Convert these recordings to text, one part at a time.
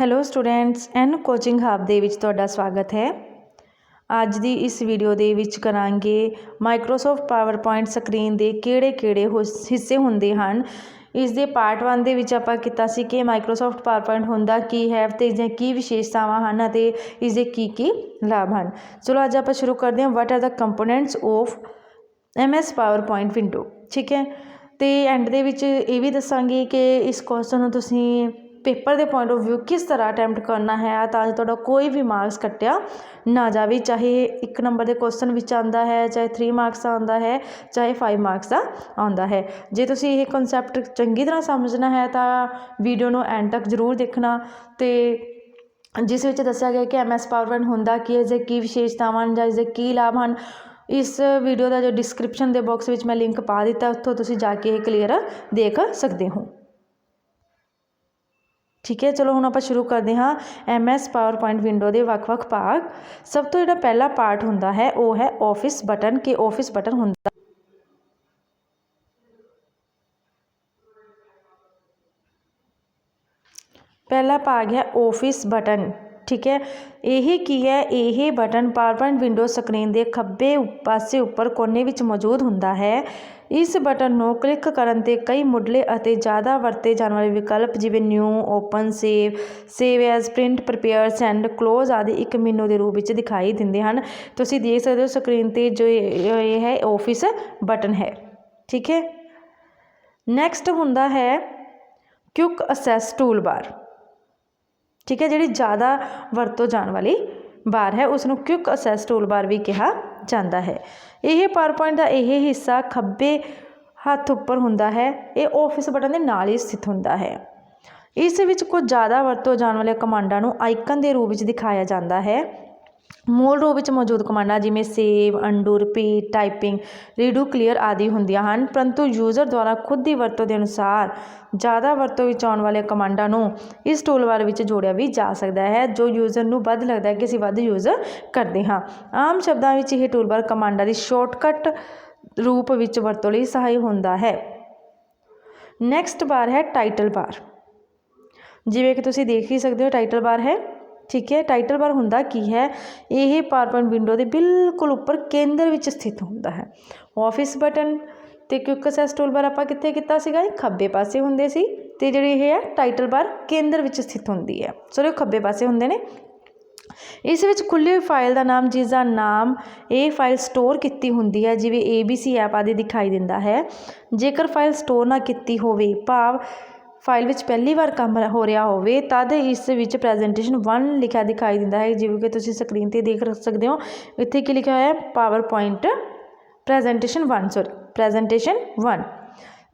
Hello students N coaching hub ਦੇ ਵਿੱਚ ਤੁਹਾਡਾ ਸਵਾਗਤ ਹੈ। ਅੱਜ ਦੀ ਇਸ ਵੀਡੀਓ ਦੇ ਵਿੱਚ ਕਰਾਂਗੇ ਮਾਈਕਰੋਸਾਫਟ ਪਾਵਰਪੁਆਇੰਟ ਸਕਰੀਨ ਦੇ ਕਿਹੜੇ-ਕਿਹੜੇ ਹੁਸ- ਹਿੱਸੇ ਹੁੰਦੇ ਹਨ। ਇਸ ਦੇ ਪਾਰਟ 1 ਦੇ ਵਿੱਚ ਆਪਾਂ ਕੀਤਾ ਸੀ ਕਿ ਮਾਈਕਰੋਸਾਫਟ ਪਾਵਰਪੁਆਇੰਟ ਹੁੰਦਾ ਕੀ ਹੈ ਤੇ ਇਸ ਦੀਆਂ ਕੀ ਵਿਸ਼ੇਸ਼ਤਾਵਾਂ ਹਨ ਅਤੇ ਇਸ ਦੇ ਕੀ ਕੀ ਲਾਭ ਹਨ। ਚਲੋ ਅੱਜ ਆਪਾਂ ਸ਼ੁਰੂ ਕਰਦੇ ਹਾਂ। What are the components of MS PowerPoint window ਠੀਕ ਹੈ। ਤੇ ਐਂਡ ਦੇ ਵਿੱਚ ਇਹ ਵੀ ਦੱਸਾਂਗੇ ਕਿ ਇਸ ਕੁਐਸਚਨ ਨੂੰ ਤੁਸੀਂ ਪੇਪਰ ਦੇ ਪੁਆਇੰਟ ਆਫ ਵਿਊ ਕਿਸ ਤਰ੍ਹਾਂ ਅਟੈਂਪਟ ਕਰਨਾ ਹੈ, ਤਾਂ ਜੋ ਤੁਹਾਡਾ ਕੋਈ ਵੀ ਮਾਰਕਸ ਕੱਟਿਆ ਨਾ ਜਾਵੇ, ਚਾਹੇ ਇੱਕ ਨੰਬਰ ਦੇ ਕੁਐਸਚਨ ਵਿੱਚ ਆਉਂਦਾ ਹੈ, ਚਾਹੇ 3 ਮਾਰਕਸ ਦਾ ਆਉਂਦਾ ਹੈ, ਚਾਹੇ 5 ਮਾਰਕਸ ਦਾ ਆਉਂਦਾ ਹੈ। ਜੇ ਤੁਸੀਂ ਇਹ ਕਨਸੈਪਟ ਚੰਗੀ ਤਰ੍ਹਾਂ ਸਮਝਣਾ ਹੈ, ਤਾਂ ਵੀਡੀਓ ਨੂੰ ਐਂਡ ਤੱਕ ਜ਼ਰੂਰ ਦੇਖਣਾ ਤੇ ਜਿਸ ਵਿੱਚ ਦੱਸਿਆ ਗਿਆ ਕਿ ਐਮਐਸ ਪਾਵਰਪੁਆਇੰਟ ਹੁੰਦਾ ਕੀ ਹੈ, ਇਸ ਦੇ ਕੀ ਵਿਸ਼ੇਸ਼ਤਾਵਾਂ ਹਨ ਜਾਂ ਇਸ ਦੇ ਕੀ ਲਾਭ ਹਨ, ਇਸ ਵੀਡੀਓ ਦਾ ਜੋ ਡਿਸਕ੍ਰਿਪਸ਼ਨ ਦੇ ਬਾਕਸ ਵਿੱਚ ਮੈਂ ਲਿੰਕ ਪਾ ਦਿੱਤਾ, ਉੱਥੋਂ ਤੁਸੀਂ ਜਾ ਕੇ ਇਹ ਕਲੀਅਰ ਦੇਖ ਸਕਦੇ ਹੋ। ਠੀਕ ਹੈ ਚਲੋ ਹੁਣ ਆਪਾਂ ਸ਼ੁਰੂ ਕਰਦੇ ਹਾਂ ਐਮਐਸ ਪਾਵਰਪੁਆਇੰਟ ਵਿੰਡੋ ਦੇ ਵੱਖ-ਵੱਖ ਭਾਗ ਸਭ ਤੋਂ ਜਿਹੜਾ ਪਹਿਲਾ ਪਾਰਟ ਹੁੰਦਾ ਹੈ ਉਹ ਹੈ ਆਫਿਸ ਬਟਨ ਕਿ ਆਫਿਸ ਬਟਨ ਹੁੰਦਾ ਪਹਿਲਾ ਭਾਗ ਹੈ ਆਫਿਸ ਬਟਨ ਠੀਕ ਹੈ। ਇਹ ਕੀ ਹੈ? ਇਹ ਬਟਨ ਪਾਵਰਪੁਆਇੰਟ ਵਿੰਡੋ ਸਕਰੀਨ ਦੇ ਖੱਬੇ ਪਾਸੇ ਉੱਪਰ ਕੋਨੇ ਵਿੱਚ ਮੌਜੂਦ ਹੁੰਦਾ ਹੈ। ਇਸ ਬਟਨ ਨੂੰ ਕਲਿੱਕ ਕਰਨ ਤੇ ਕਈ ਮੁੱਢਲੇ ਅਤੇ ਜ਼ਿਆਦਾ ਵਰਤੇ ਜਾਣ ਵਾਲੇ ਵਿਕਲਪ ਜਿਵੇਂ new, open, save save as print, prepare, send, close ਆਦਿ ਇੱਕ ਮੈਨੂ ਦੇ ਰੂਪ ਵਿੱਚ ਦਿਖਾਈ ਦਿੰਦੇ ਹਨ। ਤੁਸੀਂ ਦੇਖ ਸਕਦੇ ਹੋ ਸਕਰੀਨ ਤੇ ਜੋ ਇਹ ਹੈ ਆਫਿਸ ਬਟਨ ਹੈ। ਠੀਕ ਹੈ। ਨੈਕਸਟ ਹੁੰਦਾ ਹੈ ਕੁਇਕ ਅਸੈਸ ਟੂਲ ਬਾਰ ਠੀਕ ਹੈ, ਜਿਹੜੀ ਜ਼ਿਆਦਾ ਵਰਤੋਂ ਜਾਣ ਵਾਲੀ ਬਾਰ ਹੈ ਉਸ ਨੂੰ ਕੁਇਕ ਅਸੈਸ ਟੂਲ ਬਾਰ ਵੀ ਕਿਹਾ ਜਾਂਦਾ ਹੈ। ਇਹ ਪਾਵਰਪੁਆਇੰਟ ਦਾ ਇਹ ਹਿੱਸਾ ਖੱਬੇ ਹੱਥ ਉੱਪਰ ਹੁੰਦਾ ਹੈ, ਇਹ ਆਫਿਸ ਬਟਨ ਦੇ ਨਾਲ ਹੀ ਸਥਿਤ ਹੁੰਦਾ ਹੈ। ਇਸ ਵਿੱਚ ਕੁਝ ਜ਼ਿਆਦਾ ਵਰਤੋਂ ਜਾਣ ਵਾਲੇ ਕਮਾਂਡਾਂ ਨੂੰ ਆਈਕਨ ਦੇ ਰੂਪ ਵਿੱਚ ਦਿਖਾਇਆ ਜਾਂਦਾ ਹੈ। ਮੂਲ ਰੂਪ ਵਿੱਚ ਮੌਜੂਦ ਕਮਾਂਡਾਂ ਜਿਵੇਂ save undo repeat typing redo clear ਆਦਿ ਹੁੰਦੀਆਂ ਹਨ, ਪਰੰਤੂ ਯੂਜ਼ਰ ਦੁਆਰਾ ਖੁਦ ਦੀ ਵਰਤੋਂ ਦੇ ਅਨੁਸਾਰ ਜ਼ਿਆਦਾ ਵਰਤੋਂ ਵਿੱਚ ਆਉਣ ਵਾਲੇ ਕਮਾਂਡਾਂ ਨੂੰ ਇਸ ਟੂਲਬਾਰ ਵਿੱਚ ਜੋੜਿਆ ਵੀ ਜਾ ਸਕਦਾ ਹੈ, ਜੋ ਯੂਜ਼ਰ ਨੂੰ ਵੱਧ ਲੱਗਦਾ ਹੈ ਕਿ ਅਸੀਂ ਵੱਧ ਯੂਜ਼ ਕਰਦੇ ਹਾਂ। ਆਮ ਸ਼ਬਦਾਂ ਵਿੱਚ ਇਹ ਟੂਲਬਾਰ ਕਮਾਂਡਾਂ ਦੀ ਸ਼ਾਰਟਕਟ ਰੂਪ ਵਿੱਚ ਵਰਤੋਂ ਲਈ ਸਹਾਈ ਹੁੰਦਾ ਹੈ। ਨੈਕਸਟ ਬਾਰ ਹੈ ਟਾਈਟਲ ਬਾਰ ਜਿਵੇਂ ਕਿ ਤੁਸੀਂ ਦੇਖ ਹੀ ਸਕਦੇ ਹੋ ਟਾਈਟਲ ਬਾਰ ਹੈ ਠੀਕ ਹੈ ਟਾਈਟਲ ਬਾਰ ਹੁੰਦਾ ਕੀ ਹੈ? ਇਹ ਪਾਵਰਪੁਆਇੰਟ ਵਿੰਡੋ ਦੇ ਬਿਲਕੁਲ ਉੱਪਰ ਕੇਂਦਰ ਵਿੱਚ ਸਥਿਤ ਹੁੰਦਾ ਹੈ। ਆਫਿਸ ਬਟਨ ਤੇ ਕਿਉਂਕਿ ਅਸੈਸ ਟੂਲ ਬਾਰ ਆਪਾਂ ਕਿੱਥੇ ਕੀਤਾ ਸੀਗਾ? ਇਹ ਖੱਬੇ ਪਾਸੇ ਹੁੰਦੇ ਸੀ ਤੇ ਜਿਹੜੀ ਇਹ ਹੈ ਟਾਈਟਲ ਬਾਰ ਕੇਂਦਰ ਵਿੱਚ ਸਥਿਤ ਹੁੰਦੀ ਹੈ। ਸੋਰੀ ਖੱਬੇ ਪਾਸੇ ਹੁੰਦੇ ਨੇ। ਇਸ ਵਿੱਚ ਖੁੱਲੀ ਹੋਈ ਫਾਈਲ ਦਾ ਨਾਮ ਜਿਸ ਦਾ ਨਾਮ ਇਹ ਫਾਈਲ ਸਟੋਰ ਕੀਤੀ ਹੁੰਦੀ ਹੈ, ਜਿਵੇਂ ABC ਐਪ ਆਦਿ ਦਿਖਾਈ ਦਿੰਦਾ ਹੈ। ਜੇਕਰ ਫਾਈਲ ਸਟੋਰ ਨਾ ਕੀਤੀ ਹੋਵੇ, ਭਾਵ ਫਾਈਲ ਵਿੱਚ ਪਹਿਲੀ ਵਾਰ ਕੰਮ ਹੋ ਰਿਹਾ ਹੋਵੇ ਤਦ ਇਸ ਵਿੱਚ ਪ੍ਰੈਜੈਂਟੇਸ਼ਨ 1 ਲਿਖਿਆ ਦਿਖਾਈ ਦਿੰਦਾ ਹੈ, ਜਿਵੇਂ ਕਿ ਤੁਸੀਂ ਸਕਰੀਨ ਤੇ ਦੇਖ ਸਕਦੇ ਹੋ। ਇੱਥੇ ਕੀ ਲਿਖਿਆ ਹੋਇਆ ਹੈ? PowerPoint presentation 1 sorry presentation 1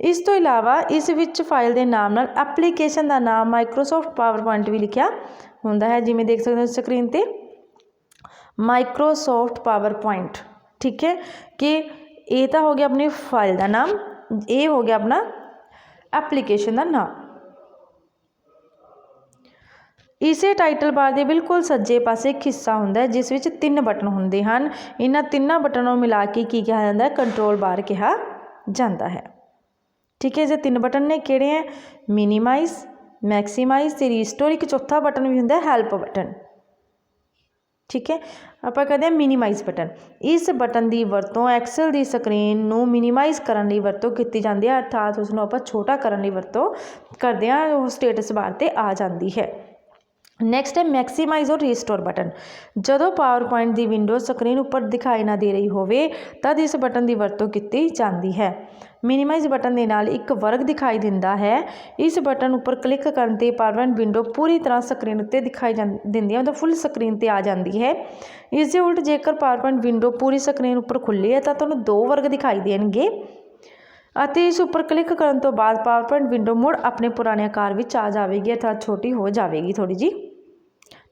ਇਸ ਤੋਂ ਇਲਾਵਾ ਇਸ ਵਿੱਚ ਫਾਈਲ ਦੇ ਨਾਮ ਨਾਲ ਐਪਲੀਕੇਸ਼ਨ ਦਾ ਨਾਮ ਮਾਈਕਰੋਸਾਫਟ ਪਾਵਰਪੁਆਇੰਟ ਵੀ ਲਿਖਿਆ ਹੁੰਦਾ ਹੈ, ਜਿਵੇਂ ਦੇਖ ਸਕਦੇ ਹੋ ਸਕਰੀਨ ਤੇ। ਮਾਈਕਰੋਸਾਫਟ ਪਾਵਰਪੁਆਇੰਟ ਠੀਕ ਹੈ? ਕਿ ਇਹ ਤਾਂ ਹੋ ਗਿਆ ਆਪਣੀ ਫਾਈਲ ਦਾ ਨਾਮ, ਇਹ ਹੋ ਗਿਆ ਆਪਣਾ ਐਪਲੀਕੇਸ਼ਨ ਦਾ ਨਾਮ। ਇਸੇ ਟਾਈਟਲ ਬਾਰ ਦੇ ਬਿਲਕੁਲ ਸੱਜੇ ਪਾਸੇ ਇੱਕ ਹਿੱਸਾ ਹੁੰਦਾ ਜਿਸ ਵਿੱਚ ਤਿੰਨ ਬਟਨ ਹੁੰਦੇ ਹਨ। ਇਹਨਾਂ ਤਿੰਨਾਂ ਬਟਨਾਂ ਨੂੰ ਮਿਲਾ ਕੇ ਕੀ ਕਿਹਾ ਜਾਂਦਾ ਹੈ? ਕੰਟਰੋਲ ਬਾਰ ਕਿਹਾ ਜਾਂਦਾ ਹੈ। ਠੀਕ ਹੈ ਜੇ, ਤਿੰਨ ਬਟਨ ਨੇ ਕਿਹੜੇ ਹੈ? ਮਿਨੀਮਾਈਜ਼ ਮੈਕਸੀਮਾਈਜ਼ ਤੇ ਰੀਸਟੋਰ ਇੱਕ ਚੌਥਾ ਬਟਨ ਵੀ ਹੁੰਦਾ ਹੈ ਹੈਲਪ ਬਟਨ। ਠੀਕ ਹੈ, ਆਪਾਂ ਕਹਿੰਦੇ ਹਾਂ ਮਿਨੀਮਾਈਜ਼ ਬਟਨ। ਇਸ ਬਟਨ ਦੀ ਵਰਤੋਂ ਐਕਸਲ ਦੀ ਸਕਰੀਨ ਨੂੰ ਮਿਨੀਮਾਈਜ਼ ਕਰਨ ਲਈ ਵਰਤੋਂ ਕੀਤੀ ਜਾਂਦੀ ਹੈ, ਅਰਥਾਤ ਉਸ ਨੂੰ ਆਪਾਂ ਛੋਟਾ ਕਰਨ ਲਈ ਵਰਤੋਂ ਕਰਦੇ ਹਾਂ, ਉਹ ਸਟੇਟਸ ਬਾਰ ਤੇ ਆ ਜਾਂਦੀ ਹੈ। ਨੈਕਸਟ ਹੈ ਮੈਕਸੀਮਾਈਜ਼ ਔਰ ਰੀਸਟੋਰ ਬਟਨ ਜਦੋਂ ਪਾਵਰਪੁਆਇੰਟ ਦੀ ਵਿੰਡੋ ਸਕਰੀਨ ਉੱਪਰ ਦਿਖਾਈ ਨਾ ਦੇ ਰਹੀ ਹੋਵੇ, ਤਦ ਇਸ ਬਟਨ ਦੀ ਵਰਤੋਂ ਕੀਤੀ ਜਾਂਦੀ ਹੈ। ਮਿਨੀਮਾਈਜ਼ ਬਟਨ ਦੇ ਨਾਲ ਇੱਕ ਵਰਗ ਦਿਖਾਈ ਦਿੰਦਾ ਹੈ। ਇਸ ਬਟਨ ਉੱਪਰ ਕਲਿੱਕ ਕਰਨ ਤੇ ਪਾਵਰਪੁਆਇੰਟ ਵਿੰਡੋ ਪੂਰੀ ਤਰ੍ਹਾਂ ਸਕਰੀਨ ਉੱਤੇ ਦਿਖਾਈ ਦਿੰਦੀ ਹੈ, ਮਤਲਬ ਫੁੱਲ ਸਕਰੀਨ ਤੇ ਆ ਜਾਂਦੀ ਹੈ। ਇਸ ਦੇ ਉਲਟ ਜੇਕਰ ਪਾਵਰਪੁਆਇੰਟ ਵਿੰਡੋ ਪੂਰੀ ਸਕਰੀਨ ਉੱਪਰ ਖੁੱਲੀ ਹੈ, ਤਾਂ ਤੁਹਾਨੂੰ ਦੋ ਵਰਗ ਦਿਖਾਈ ਦੇਣਗੇ। ਅਤੇ ਇਸ ਉੱਪਰ ਕਲਿੱਕ ਕਰਨ ਤੋਂ ਬਾਅਦ ਪਾਵਰਪੁਆਇੰਟ ਵਿੰਡੋ ਮੁੜ ਆਪਣੇ ਪੁਰਾਣੇ ਆਕਾਰ ਵਿੱਚ ਆ ਜਾਵੇਗੀ, ਅਰਥਾਤ ਛੋਟੀ ਹੋ ਜਾਵੇਗੀ ਥੋੜੀ ਜੀ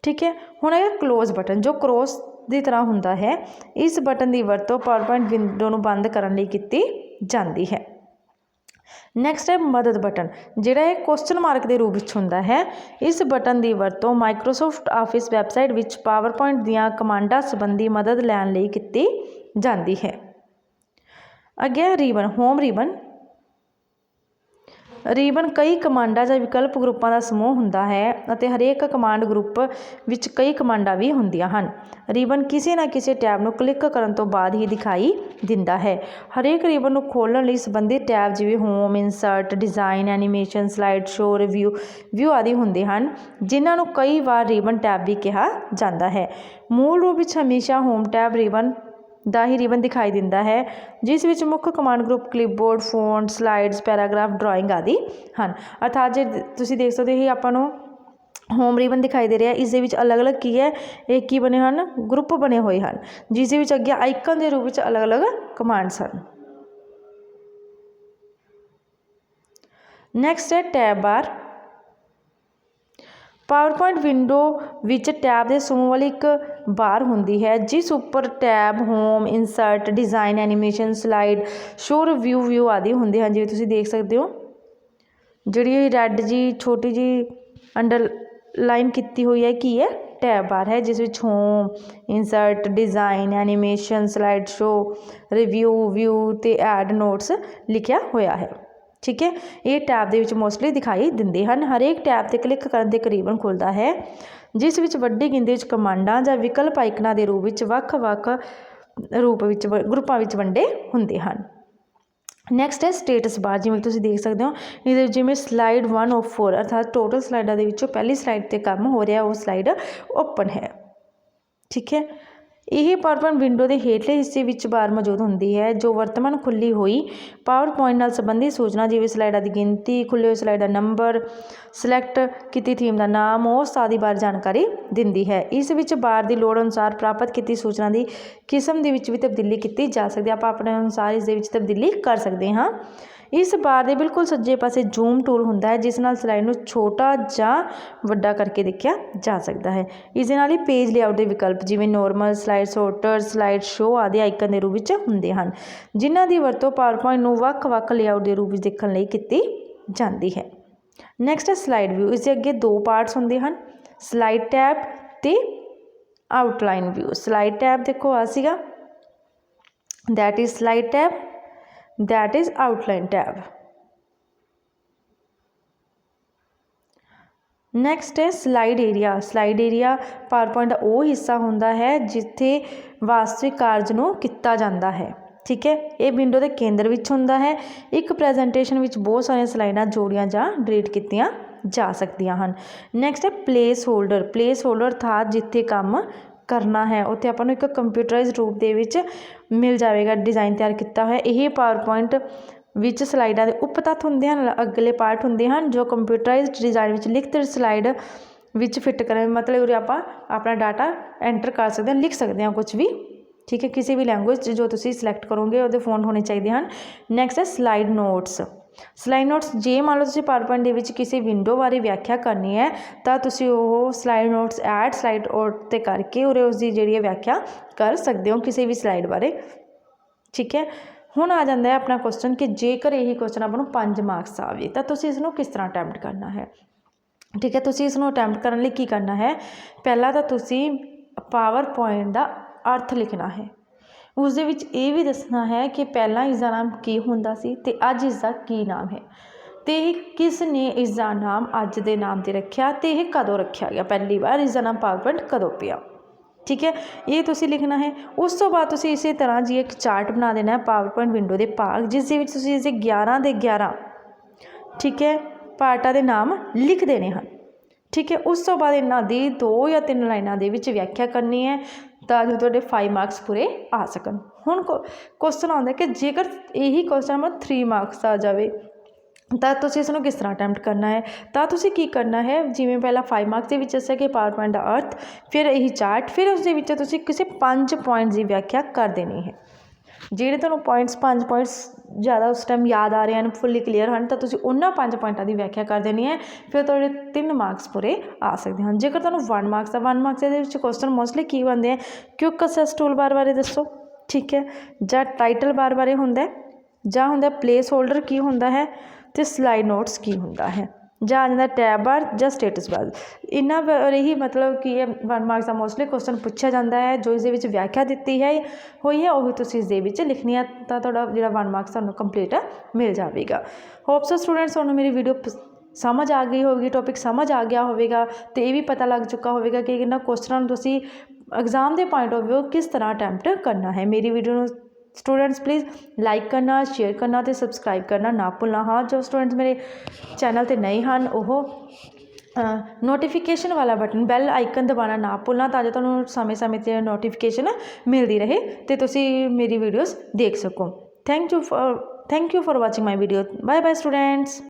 ਠੀਕ ਹੈ? ਹੁਣ ਇਹ ਕਲੋਜ਼ ਬਟਨ ਜੋ ਕ੍ਰੋਸ ਦੀ ਤਰ੍ਹਾਂ ਹੁੰਦਾ ਹੈ, ਇਸ ਬਟਨ ਦੀ ਵਰਤੋਂ ਪਾਵਰਪੁਆਇੰਟ ਵਿੰਡੋ ਨੂੰ ਬੰਦ ਕਰਨ ਲਈ ਕੀਤੀ ਜਾਂਦੀ ਹੈ। ਨੈਕਸਟ ਹੈ ਮਦਦ ਬਟਨ ਜਿਹੜਾ ਇਹ ਕੁਐਸਚਨ ਮਾਰਕ ਦੇ ਰੂਪ ਵਿੱਚ ਹੁੰਦਾ ਹੈ, ਇਸ ਬਟਨ ਦੀ ਵਰਤੋਂ ਮਾਈਕਰੋਸਾਫਟ ਆਫਿਸ ਵੈਬਸਾਈਟ ਵਿੱਚ ਪਾਵਰਪੁਆਇੰਟ ਦੀਆਂ ਕਮਾਂਡਾਂ ਸੰਬੰਧੀ ਮਦਦ ਲੈਣ ਲਈ ਕੀਤੀ ਜਾਂਦੀ ਹੈ। ਅੱਗੇ ਰੀਬਨ ਹੋਮ ਰੀਬਨ ਰਿਬਨ ਕਈ ਕਮਾਂਡਾਂ ਜਾਂ ਵਿਕਲਪ ਗਰੁੱਪਾਂ ਦਾ ਸਮੂਹ ਹੁੰਦਾ ਹੈ ਅਤੇ ਹਰੇਕ ਕਮਾਂਡ ਗਰੁੱਪ ਵਿੱਚ ਕਈ ਕਮਾਂਡਾਂ ਵੀ ਹੁੰਦੀਆਂ ਹਨ। ਰਿਬਨ ਕਿਸੇ ਨਾ ਕਿਸੇ ਟੈਬ ਨੂੰ ਕਲਿੱਕ ਕਰਨ ਤੋਂ ਬਾਅਦ ਹੀ ਦਿਖਾਈ ਦਿੰਦਾ ਹੈ। ਹਰੇਕ ਰਿਬਨ ਨੂੰ ਖੋਲ੍ਹਣ ਲਈ ਸੰਬੰਧਿਤ ਟੈਬ ਜਿਵੇਂ home insert design animation slide show review view ਆਦਿ ਹੁੰਦੇ ਹਨ, ਜਿਨ੍ਹਾਂ ਨੂੰ ਕਈ ਵਾਰ ਰਿਬਨ ਟੈਬ ਵੀ ਕਿਹਾ ਜਾਂਦਾ ਹੈ। ਮੂਲ ਰੂਪ ਵਿੱਚ ਹਮੇਸ਼ਾ ਹੋਮ ਟੈਬ ਰਿਬਨ ਦਾ ਹੀ ਰਿਬਨ ਦਿਖਾਈ ਦਿੰਦਾ ਹੈ, ਜਿਸ ਵਿੱਚ ਮੁੱਖ command group clipboard font slides paragraph drawing ਆਦਿ ਹਨ। ਅਰਥਾਤ ਜੇ ਤੁਸੀਂ ਦੇਖ ਸਕਦੇ ਹੋ, ਇਹ ਆਪਾਂ ਨੂੰ ਹੋਮ ਰਿਬਨ ਦਿਖਾਈ ਦੇ ਰਿਹਾ ਇਸ ਦੇ ਵਿੱਚ ਅਲੱਗ-ਅਲੱਗ ਕੀ ਹੈ? ਇਹ ਕੀ ਬਣੇ ਹਨ? ਗਰੁੱਪ ਬਣੇ ਹੋਏ ਹਨ, ਜਿਸ ਦੇ ਵਿੱਚ ਅੱਗੇ ਆਈਕਨ ਦੇ ਰੂਪ ਵਿੱਚ ਅਲੱਗ-ਅਲੱਗ ਕਮਾਂਡਸ ਹਨ। ਨੈਕਸਟ ਹੈ ਟੈਬ ਬਾਰ ਪਾਵਰਪੁਆਇੰਟ ਵਿੰਡੋ ਵਿੱਚ ਟੈਬ ਦੇ ਸਮੂਹ ਵਾਲੀ ਇੱਕ ਬਾਰ ਹੁੰਦੀ ਹੈ, ਜਿਸ ਉੱਪਰ tab, home, insert, design, animation, slide show review, view ਆਦਿ ਹੁੰਦੇ ਹਨ, ਜਿਵੇਂ ਤੁਸੀਂ ਦੇਖ ਸਕਦੇ ਹੋ। ਜਿਹੜੀ ਰੈੱਡ ਜੀ, ਛੋਟੀ ਜੀ ਅੰਡਰਲਾਈਨ ਕੀਤੀ ਹੋਈ ਹੈ ਕੀ ਹੈ? ਟੈਬ ਬਾਰ ਹੈ, ਜਿਸ ਵਿੱਚ home, insert, design, animation, slide show review, view ਤੇ ਐਡ ਨੋਟਸ ਲਿਖਿਆ ਹੋਇਆ ਹੈ। ਠੀਕ ਹੈ? ਇਹ ਟੈਬ ਦੇ ਵਿੱਚ ਮੋਸਟਲੀ ਦਿਖਾਈ ਦਿੰਦੇ ਹਨ। ਹਰੇਕ ਟੈਬ ਤੇ ਕਲਿੱਕ ਕਰਨ ਦੇ ਕਰੀਬਨ ਖੁੱਲਦਾ ਹੈ, ਜਿਸ ਵਿੱਚ ਵੱਡੀ ਗਿਣਤੀ ਵਿੱਚ ਕਮਾਂਡਾਂ ਜਾਂ ਵਿਕਲਪ ਆਈਕਨਾਂ ਦੇ ਰੂਪ ਵਿੱਚ ਵੱਖ-ਵੱਖ ਰੂਪ ਵਿੱਚ ਵ- ਗਰੁੱਪਾਂ ਵਿੱਚ ਵੰਡੇ ਹੁੰਦੇ ਹਨ। ਨੈਕਸਟ ਹੈ ਸਟੇਟਸ ਬਾਰ ਜਿਵੇਂ ਤੁਸੀਂ ਦੇਖ ਸਕਦੇ ਹੋ, ਇਹਦੇ ਜਿਵੇਂ ਸਲਾਈਡ 1 ਆਫ 4 ਅਰਥਾਤ ਟੋਟਲ ਸਲਾਈਡਾਂ ਦੇ ਵਿੱਚੋਂ ਪਹਿਲੀ ਸਲਾਈਡ ਤੇ ਕੰਮ ਹੋ ਰਿਹਾ, ਉਹ ਸਲਾਈਡ ਓਪਨ ਹੈ। ਠੀਕ ਹੈ? ਇਹ ਪਾਵਰਪੁਆਇੰਟ ਵਿੰਡੋ ਦੇ ਹੇਠਲੇ ਹਿੱਸੇ ਵਿੱਚ ਬਾਰ ਮੌਜੂਦ ਹੁੰਦੀ ਹੈ, ਜੋ ਵਰਤਮਾਨ ਖੁੱਲੀ ਹੋਈ ਪਾਵਰਪੁਆਇੰਟ ਨਾਲ ਸੰਬੰਧਿਤ ਸੂਚਨਾ ਜਿਵੇਂ ਸਲਾਈਡਾਂ ਦੀ ਗਿਣਤੀ ਖੁੱਲੇ ਹੋਏ ਸਲਾਈਡ ਦਾ ਨੰਬਰ, ਸਿਲੈਕਟ ਕੀਤੀ ਥੀਮ ਦਾ ਨਾਮ, ਉਸ ਆਦਿ ਬਾਰੇ ਜਾਣਕਾਰੀ ਦਿੰਦੀ ਹੈ। ਇਸ ਵਿੱਚ ਬਾਰ ਦੀ ਲੋੜ ਅਨੁਸਾਰ ਪ੍ਰਾਪਤ ਕੀਤੀ ਸੂਚਨਾ ਦੀ ਕਿਸਮ ਦੇ ਵਿੱਚ ਵੀ ਤਬਦੀਲੀ ਕੀਤੀ ਜਾ ਸਕਦੀ ਹੈ। ਆਪਾਂ ਆਪਣੇ ਅਨੁਸਾਰ ਇਸ ਦੇ ਵਿੱਚ ਤਬਦੀਲੀ ਕਰ ਸਕਦੇ ਹਾਂ। ਇਸ ਬਾਰ ਦੇ ਬਿਲਕੁਲ ਸੱਜੇ ਪਾਸੇ ਜ਼ੂਮ ਟੂਲ ਹੁੰਦਾ ਹੈ, ਜਿਸ ਨਾਲ ਸਲਾਈਡ ਨੂੰ ਛੋਟਾ ਜਾਂ ਵੱਡਾ ਕਰਕੇ ਦੇਖਿਆ ਜਾ ਸਕਦਾ ਹੈ। ਇਸ ਦੇ ਨਾਲ ਹੀ ਪੇਜ ਲੇਆਊਟ ਦੇ ਵਿਕਲਪ ਜਿਵੇਂ normal slide sorter slide show ਆਦਿ ਆਈਕਨ ਦੇ ਰੂਪ ਵਿੱਚ ਹੁੰਦੇ ਹਨ, ਜਿਨ੍ਹਾਂ ਦੀ ਵਰਤੋਂ ਪਾਵਰਪੁਆਇੰਟ ਨੂੰ ਵੱਖ-ਵੱਖ ਲੇਆਊਟ ਦੇ ਰੂਪ ਵਿੱਚ ਦੇਖਣ ਲਈ ਕੀਤੀ ਜਾਂਦੀ ਹੈ। ਨੈਕਸਟ ਹੈ ਸਲਾਈਡ ਵਿਊ ਇਸ ਦੇ ਅੱਗੇ ਦੋ ਪਾਰਟਸ ਹੁੰਦੇ ਹਨ ਸਲਾਈਡ ਟੈਬ ਤੇ ਆਊਟਲਾਈਨ ਵਿਊ ਸਲਾਈਡ ਟੈਬ ਦੇਖੋ ਆ ਸੀਗਾ that is slide tab that is outline tab. Next ਹੈ slide area slide area PowerPoint ਦਾ ਉਹ ਹਿੱਸਾ ਹੁੰਦਾ ਹੈ, ਜਿੱਥੇ ਵਾਸਤਵਿਕ ਕਾਰਜ ਨੂੰ ਕੀਤਾ ਜਾਂਦਾ ਹੈ। ਠੀਕ ਹੈ? ਇਹ ਵਿੰਡੋ ਦੇ ਕੇਂਦਰ ਵਿੱਚ ਹੁੰਦਾ ਹੈ। ਇੱਕ ਪ੍ਰੈਜੈਂਟੇਸ਼ਨ ਵਿੱਚ ਬਹੁਤ ਸਾਰੀਆਂ ਸਲਾਈਡਾਂ ਜੋੜੀਆਂ ਜਾਂ ਡਿਲੀਟ ਕੀਤੀਆਂ ਜਾ ਸਕਦੀਆਂ ਹਨ। ਨੈਕਸਟ ਹੈ ਪਲੇਸ ਹੋਲਡਰ ਪਲੇਸ ਹੋਲਡਰ ਅਰਥਾਤ ਜਿੱਥੇ ਕੰਮ ਕਰਨਾ ਹੈ, ਉੱਥੇ ਆਪਾਂ ਨੂੰ ਇੱਕ ਕੰਪਿਊਟਰਾਈਜ਼ਡ ਰੂਪ ਦੇ ਵਿੱਚ ਮਿਲ ਜਾਵੇਗਾ ਡਿਜ਼ਾਈਨ ਤਿਆਰ ਕੀਤਾ ਹੋਇਆ। ਇਹ ਪਾਵਰਪੁਆਇੰਟ ਵਿੱਚ ਸਲਾਈਡਾਂ ਦੇ ਉਪ ਤੱਤ ਹੁੰਦੇ ਹਨ, ਅਗਲੇ ਪਾਰਟ ਹੁੰਦੇ ਹਨ, ਜੋ ਕੰਪਿਊਟਰਾਈਜ਼ਡ ਡਿਜ਼ਾਈਨ ਵਿੱਚ ਲਿਖਤ ਸਲਾਈਡ ਵਿੱਚ ਫਿੱਟ ਕਰਨ ਮਤਲਬ ਉਰੇ ਆਪਾਂ ਆਪਣਾ ਡਾਟਾ ਐਂਟਰ ਕਰ ਸਕਦੇ ਹਾਂ, ਲਿਖ ਸਕਦੇ ਹਾਂ ਕੁਝ ਵੀ। ਠੀਕ ਹੈ, ਕਿਸੇ ਵੀ ਲੈਂਗੁਏਜ 'ਚ ਜੋ ਤੁਸੀਂ ਸਿਲੈਕਟ ਕਰੋਗੇ, ਉਹਦੇ ਫੋਨ ਹੋਣੇ ਚਾਹੀਦੇ ਹਨ। ਨੈਕਸਟ ਹੈ ਸਲਾਈਡ ਨੋਟਸ ਸਲਾਈਡ ਨੋਟਸ ਜੇ ਮੰਨ ਲਓ ਤੁਸੀਂ ਪਾਵਰਪੁਆਇੰਟ ਦੇ ਵਿੱਚ ਕਿਸੇ ਵਿੰਡੋ ਬਾਰੇ ਵਿਆਖਿਆ ਕਰਨੀ ਹੈ, ਤਾਂ ਤੁਸੀਂ ਉਹ slide notes add slide out ਤੇ ਕਰਕੇ ਉਰੇ ਉਸ ਦੀ ਜਿਹੜੀ ਹੈ ਵਿਆਖਿਆ ਕਰ ਸਕਦੇ ਹੋ ਕਿਸੇ ਵੀ ਸਲਾਈਡ ਬਾਰੇ। ਠੀਕ ਹੈ? ਹੁਣ ਆ ਜਾਂਦਾ ਹੈ ਆਪਣਾ ਕੁਐਸਚਨ ਕਿ ਜੇਕਰ ਇਹੀ ਕੁਐਸਚਨ ਆਪਾਂ ਨੂੰ 5 ਮਾਰਕਸ ਆਵੇ, ਤਾਂ ਤੁਸੀਂ ਇਸ ਨੂੰ ਕਿਸ ਤਰ੍ਹਾਂ ਅਟੈਂਪਟ ਕਰਨਾ ਹੈ? ਠੀਕ ਹੈ, ਤੁਸੀਂ ਇਸ ਨੂੰ ਅਟੈਂਪਟ ਕਰਨ ਲਈ ਕੀ ਕਰਨਾ ਹੈ? ਪਹਿਲਾਂ ਤਾਂ ਤੁਸੀਂ ਪਾਵਰ ਪੁਆਇੰਟ ਦਾ ਅਰਥ ਲਿਖਣਾ ਹੈ। ਉਸਦੇ ਵਿੱਚ ਇਹ ਵੀ ਦੱਸਣਾ ਹੈ ਕਿ ਪਹਿਲਾਂ ਇਸਦਾ ਨਾਮ ਕੀ ਹੁੰਦਾ ਸੀ ਅਤੇ ਅੱਜ ਇਸਦਾ ਕੀ ਨਾਮ ਹੈ। ਅਤੇ ਇਹ ਕਿਸ ਨੇ ਇਸਦਾ ਨਾਮ ਅੱਜ ਦੇ ਨਾਮ ਤੇ ਰੱਖਿਆ ਅਤੇ ਇਹ ਕਦੋਂ ਰੱਖਿਆ ਗਿਆ? ਪਹਿਲੀ ਵਾਰ ਇਸਦਾ ਨਾਮ ਪਾਵਰ ਪੁਆਇੰਟ ਕਦੋਂ ਪਿਆ? ਠੀਕ ਹੈ? ਇਹ ਤੁਸੀਂ ਲਿਖਣਾ ਹੈ। ਉਸ ਤੋਂ ਬਾਅਦ ਤੁਸੀਂ ਇਸੇ ਤਰ੍ਹਾਂ ਜੀ ਇੱਕ ਚਾਰਟ ਬਣਾ ਦੇਣਾ ਹੈ ਪਾਵਰਪੁਆਇੰਟ ਵਿੰਡੋ ਦੇ ਭਾਗ, ਜਿਸ ਦੇ ਵਿੱਚ ਤੁਸੀਂ ਇਸੇ 11 ਦੇ 11 ਠੀਕ ਹੈ, ਪਾਰਟਾਂ ਦੇ ਨਾਮ ਲਿਖ ਦੇਣੇ ਹਨ। ਠੀਕ ਹੈ? ਉਸ ਤੋਂ ਬਾਅਦ ਇਹਨਾਂ ਦੀ ਦੋ ਜਾਂ ਤਿੰਨ ਲਾਈਨਾਂ ਦੇ ਵਿੱਚ ਵਿਆਖਿਆ ਕਰਨੀ ਹੈ। ਤਾਂ ਜੋ ਤੁਹਾਡੇ 5 ਮਾਰਕਸ ਪੂਰੇ ਆ ਸਕਣ। ਹੁਣ ਕੁਐਸਚਨ ਆਉਂਦਾ ਕਿ ਜੇਕਰ ਇਹੀ ਕੁਐਸਚਨ ਨੰਬਰ 3 ਮਾਰਕਸ ਆ ਜਾਵੇ, ਤਾਂ ਤੁਸੀਂ ਇਸ ਨੂੰ ਕਿਸ ਤਰ੍ਹਾਂ ਅਟੈਂਪਟ ਕਰਨਾ ਹੈ? ਤਾਂ ਤੁਸੀਂ ਕੀ ਕਰਨਾ ਹੈ? ਜਿਵੇਂ ਪਹਿਲਾਂ 5 ਮਾਰਕਸ ਦੇ ਵਿੱਚ ਦੱਸਿਆ ਕਿ ਪਾਵਰ ਪੁਆਇੰਟ ਦਾ ਅਰਥ, ਫਿਰ ਇਹੀ ਚਾਰਟ ਫਿਰ ਉਸ ਦੇ ਵਿੱਚ ਤੁਸੀਂ ਕਿਸੇ ਪੰਜ ਪੁਆਇੰਟ ਦੀ ਵਿਆਖਿਆ ਕਰ ਦੇਣੀ ਹੈ। ਜਿਹੜੇ ਤੁਹਾਨੂੰ ਪੁਆਇੰਟਸ ਪੰਜ ਪੁਆਇੰਟਸ ਜ਼ਿਆਦਾ ਉਸ ਟਾਈਮ ਯਾਦ ਆ ਰਹੇ ਹਨ ਫੁੱਲੀ ਕਲੀਅਰ ਹਨ, ਤਾਂ ਤੁਸੀਂ ਉਹਨਾਂ ਪੰਜ ਪੁਆਇੰਟਾਂ ਦੀ ਵਿਆਖਿਆ ਕਰ ਦੇਣੀ ਹੈ, ਫਿਰ ਤੁਹਾਡੇ ਤਿੰਨ ਮਾਰਕਸ ਪੂਰੇ ਆ ਸਕਦੇ ਹਨ। ਜੇਕਰ ਤੁਹਾਨੂੰ 1 ਮਾਰਕਸ ਦਾ 1 ਮਾਰਕਸ ਦੇ ਵਿੱਚ ਕੁਐਸਚਨ ਮੋਸਟਲੀ ਕੀ ਬਣਦੇ ਆ? ਕਿਉਂਕਿ ਅਸੈਸ ਟੂਲ ਬਾਰ ਬਾਰੇ ਦੱਸੋ, ਠੀਕ ਹੈ? ਜਾਂ ਟਾਈਟਲ ਬਾਰ ਬਾਰੇ ਹੁੰਦਾ ਹੈ, ਜਾਂ ਹੁੰਦਾ ਪਲੇਸ ਹੋਲਡਰ ਕੀ ਹੁੰਦਾ ਹੈ ਤੇ ਸਲਾਈਡ ਨੋਟਸ ਕੀ ਹੁੰਦਾ ਹੈ। ਜਾਂ ਆ ਜਾਂਦਾ ਟੈਬ ਬਾਰ ਜਾਂ ਸਟੇਟਸ ਬਾਰ। ਇਹਨਾਂ ਬਾਰੇ ਹੀ ਮਤਲਬ ਕਿ ਹੈ ਵਨ ਮਾਰਕਸ ਦਾ ਮੋਸਟਲੀ ਕੁਸ਼ਚਨ ਪੁੱਛਿਆ ਜਾਂਦਾ ਹੈ, ਜੋ ਇਸਦੇ ਵਿੱਚ ਵਿਆਖਿਆ ਦਿੱਤੀ ਹੈ, ਹੋਈ ਹੈ, ਉਹੀ ਤੁਸੀਂ ਇਸ ਦੇ ਵਿੱਚ ਲਿਖਣੀ ਹੈ ਤਾਂ ਤੁਹਾਡਾ ਜਿਹੜਾ ਵਨ ਮਾਰਕਸ ਤੁਹਾਨੂੰ ਕੰਪਲੀਟ ਮਿਲ ਜਾਵੇਗਾ। ਹੋਪਸ ਸੋ ਸਟੂਡੈਂਟਸ ਤੁਹਾਨੂੰ ਮੇਰੀ ਵੀਡੀਓ ਸਮਝ ਆ ਗਈ ਹੋਵੇਗੀ ਟੌਪਿਕ ਸਮਝ ਆ ਗਿਆ ਹੋਵੇਗਾ, ਤੇ ਇਹ ਵੀ ਪਤਾ ਲੱਗ ਚੁੱਕਾ ਹੋਵੇਗਾ ਕਿ ਇਹਨਾਂ ਕੁਐਸਚਨਾਂ ਨੂੰ ਤੁਸੀਂ ਐਗਜ਼ਾਮ ਦੇ ਪੁਆਇੰਟ ਆਫ View ਕਿਸ ਤਰ੍ਹਾਂ ਅਟੈਂਪਟ ਕਰਨਾ ਹੈ। ਮੇਰੀ ਵੀਡੀਓ ਨੂੰ ਸਟੂਡੈਂਟਸ ਪਲੀਜ਼ ਲਾਈਕ ਕਰਨਾ ਸ਼ੇਅਰ ਕਰਨਾ ਤੇ ਸਬਸਕ੍ਰਾਈਬ ਕਰਨਾ ਨਾ ਭੁੱਲਣਾ। ਹਾਂ, ਜੋ ਸਟੂਡੈਂਟਸ ਮੇਰੇ ਚੈਨਲ ਤੇ ਨਹੀਂ ਹਨ, ਉਹ ਨੋਟੀਫਿਕੇਸ਼ਨ ਵਾਲਾ ਬਟਨ ਬੈਲ ਆਈਕਨ ਦਬਾਉਣਾ ਨਾ ਭੁੱਲਣਾ ਤਾਂ ਜੋ ਤੁਹਾਨੂੰ ਸਮੇਂ-ਸਮੇਂ ਤੇ ਨੋਟੀਫਿਕੇਸ਼ਨ ਮਿਲਦੀ ਰਹੇ ਤੇ ਤੁਸੀਂ ਮੇਰੀ ਵੀਡੀਓਜ਼ ਦੇਖ ਸਕੋ। Thank you for thank you for watching my video bye bye students